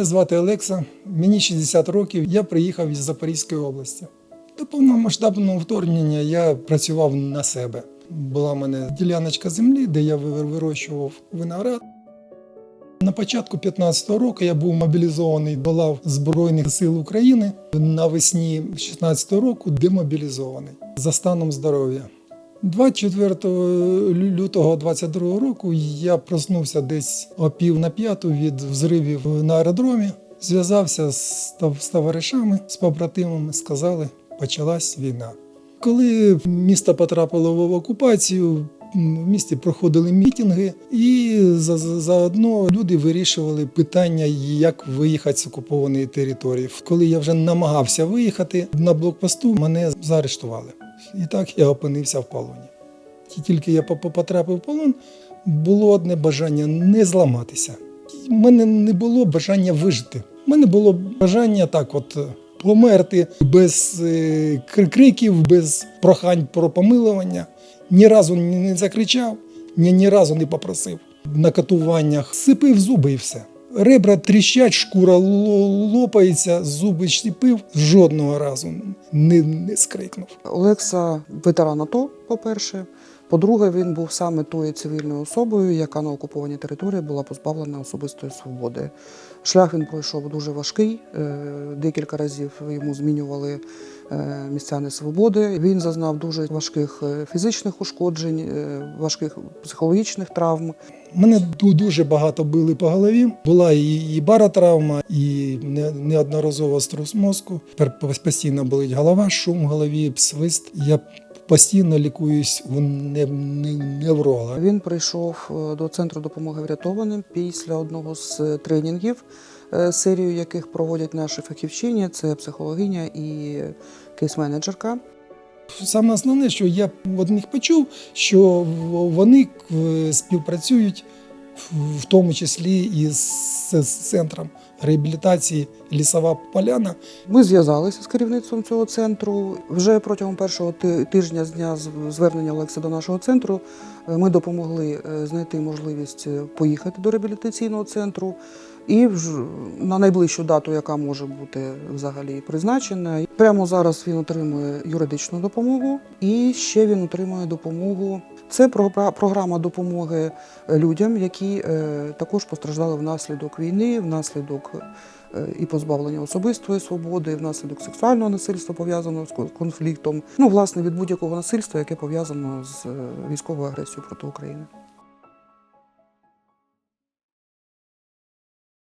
Мене звати Олекса, мені 60 років. Я приїхав із Запорізької області. До повномасштабного вторгнення я працював на себе. Була в мене діляночка землі, де я ви- вирощував виноград. На початку 15-го року я був мобілізований до лав Збройних сил України. Навесні 16-го року демобілізований за станом здоров'я. 24 лю- лютого 22 року я проснувся десь о пів на п'яту від взривів на аеродромі. Зв'язався з, з товаришами, з побратимами, сказали, почалась війна. Коли місто потрапило в окупацію, в місті проходили мітинги, і за- за- заодно люди вирішували питання, як виїхати з окупованої території. Коли я вже намагався виїхати на блокпосту, мене заарештували. І так я опинився в полоні. Ті- Тільки я по- по- потрапив в полон, було одне бажання не зламатися. У мене не було бажання вижити. У мене було бажання так, от е, померти без е, криків, без прохань про помилування. Ні разу не закричав, ні, ні разу не попросив. На катуваннях сипив зуби і все. Ребра тріщать, шкура ло- лопається, зуби щепив. Жодного разу не, не скрикнув. Олекса ветеран АТО, по-перше. По-друге, він був саме тою цивільною особою, яка на окупованій території була позбавлена особистої свободи. Шлях він пройшов дуже важкий. е, Декілька разів йому змінювали е, місця несвободи. Він зазнав дуже важких е, фізичних ушкоджень, важких психологічних травм. Мене дуже багато били по голові. Була і, баротравма, і неодноразово струс мозку. Постійно болить голова, шум в голові, свист. Я постійно лікуюсь у не, не, невролога. Він прийшов е, до центру допомоги врятованим після одного з тренінгів, е, серію яких проводять наші фахівчині. Це психологиня і кейс-менеджерка. Саме основне, що я від них почув, що вони е, співпрацюють в- тому числі і з центром реабілітації Лісова Поляна. Ми зв'язалися з керівництвом цього центру. Вже протягом першого тижня з дня звернення Олекси до нашого центру е, ми допомогли е, знайти можливість е, поїхати до реабілітаційного центру. І на найближчу дату, яка може бути взагалі призначена, прямо зараз він отримує юридичну допомогу, і ще він отримує допомогу. Це програ- програма допомоги людям, які також постраждали внаслідок війни, внаслідок і позбавлення особистої свободи, і внаслідок сексуального насильства пов'язаного з конфліктом. Ну, власне, від будь-якого насильства, яке пов'язано з е, військовою агресією проти України.